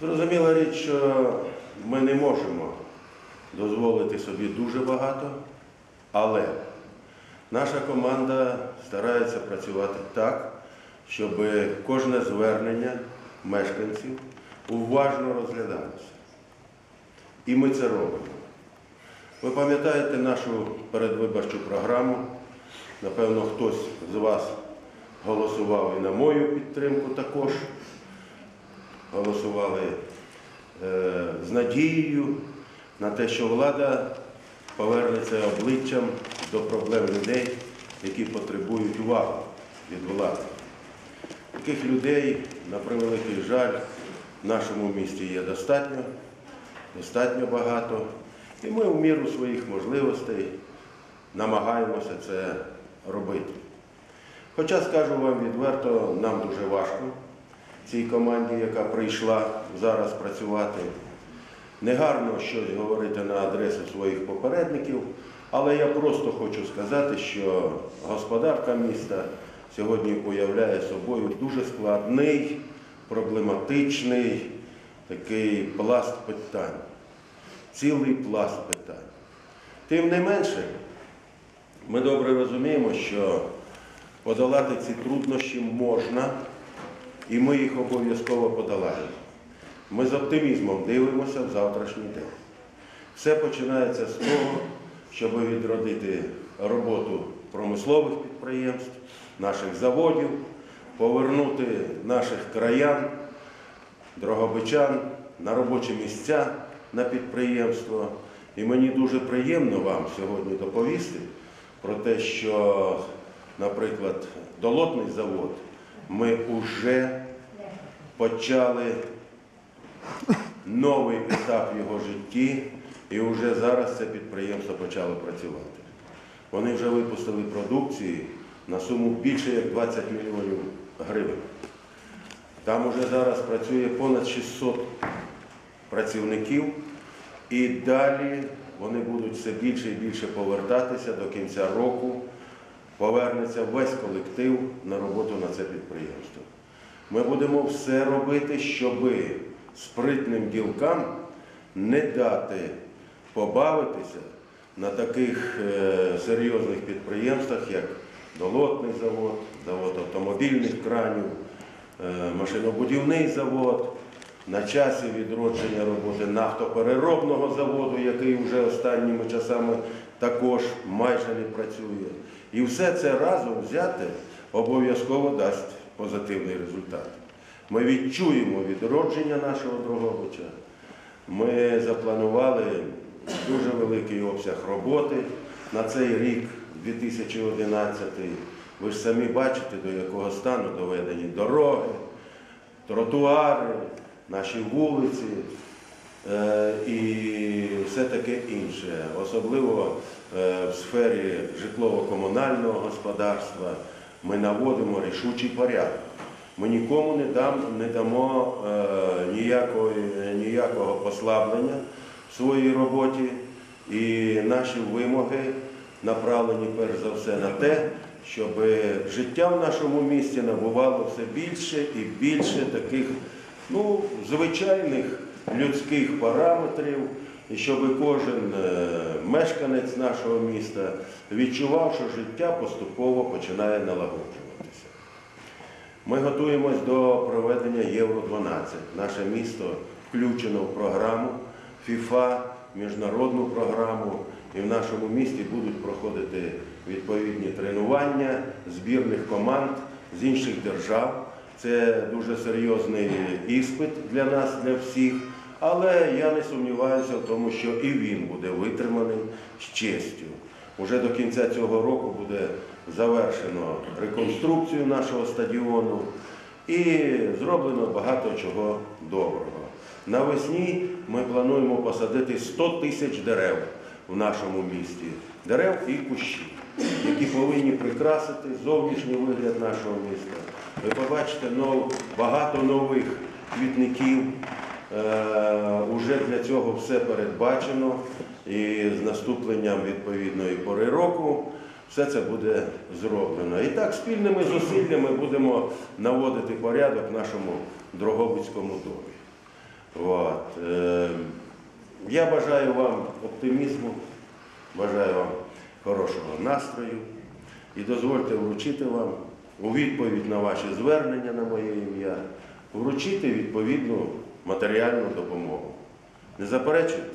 Зрозуміла річ, що ми не можемо дозволити собі дуже багато, але наша команда старається працювати так, щоб кожне звернення мешканців уважно розглядалося. І ми це робимо. Ви пам'ятаєте нашу передвиборчу програму? Напевно, хтось з вас голосував і на мою підтримку також. Голосували е, з надією на те, що влада повернеться обличчям до проблем людей, які потребують уваги від влади. Таких людей, на превеликий жаль, в нашому місті є достатньо, достатньо багато. І ми в міру своїх можливостей намагаємося це робити. Хоча скажу вам відверто, нам дуже важко цій команді, яка прийшла зараз працювати. Негарно щось говорити на адресу своїх попередників, але я просто хочу сказати, що господарка міста сьогодні уявляє собою дуже складний, проблематичний такий пласт питань, цілий пласт питань. Тим не менше, ми добре розуміємо, що подолати ці труднощі можна, і ми їх обов'язково подолаємо. Ми з оптимізмом дивимося в завтрашній день. Все починається з того, щоб відродити роботу промислових підприємств, наших заводів, повернути наших краян, дрогобичан на робочі місця на підприємство. І мені дуже приємно вам сьогодні доповісти про те, що, наприклад, долотний завод ми вже почали новий етап його житті, і вже зараз це підприємство почало працювати. Вони вже випустили продукції на суму більше як 20 мільйонів гривень. Там уже зараз працює понад 600 працівників, і далі вони будуть все більше і більше повертатися до кінця року. Повернеться весь колектив на роботу на це підприємство. Ми будемо все робити, щоб спритним ділкам не дати побавитися на таких е, серйозних підприємствах, як Долотний завод, завод автомобільних кранів, е, машинобудівний завод, на часі відродження роботи нафтопереробного заводу, який вже останніми часами також майже не працює. І все це разом взяти обов'язково дасть позитивний результат. Ми відчуємо відродження нашого Дрогобича. Ми запланували дуже великий обсяг роботи на цей рік, 2011. Ви ж самі бачите, до якого стану доведені дороги, тротуари, наші вулиці і все таке інше, особливо е, в сфері житлово-комунального господарства ми наводимо рішучий порядок. Ми нікому не, дам, не дамо е, ніякої, ніякого послаблення в своїй роботі, і наші вимоги направлені перш за все на те, щоб життя в нашому місті набувало все більше і більше таких ну, звичайних людських параметрів, і щоб кожен е, мешканець нашого міста відчував, що життя поступово починає налагоджуватися. Ми готуємось до проведення Євро-12. Наше місто включено в програму ФІФА, міжнародну програму, і в нашому місті будуть проходити відповідні тренування збірних команд з інших держав. Це дуже серйозний іспит для нас, для всіх. Але я не сумніваюся в тому, що і він буде витриманий з честю. Уже до кінця цього року буде завершено реконструкцію нашого стадіону і зроблено багато чого доброго. Навесні ми плануємо посадити 100 тисяч дерев в нашому місті, дерев і кущі, які повинні прикрасити зовнішній вигляд нашого міста. Ви побачите багато нових квітників. Е, Уже для цього все передбачено і з наступленням відповідної пори року все це буде зроблено. І так спільними зусиллями будемо наводити порядок в нашому Дрогобицькому домі. От. Е, Я бажаю вам оптимізму, бажаю вам хорошого настрою і дозвольте вручити вам у відповідь на ваші звернення на моє ім'я, вручити відповідну матеріальну допомогу. Не заперечуєте?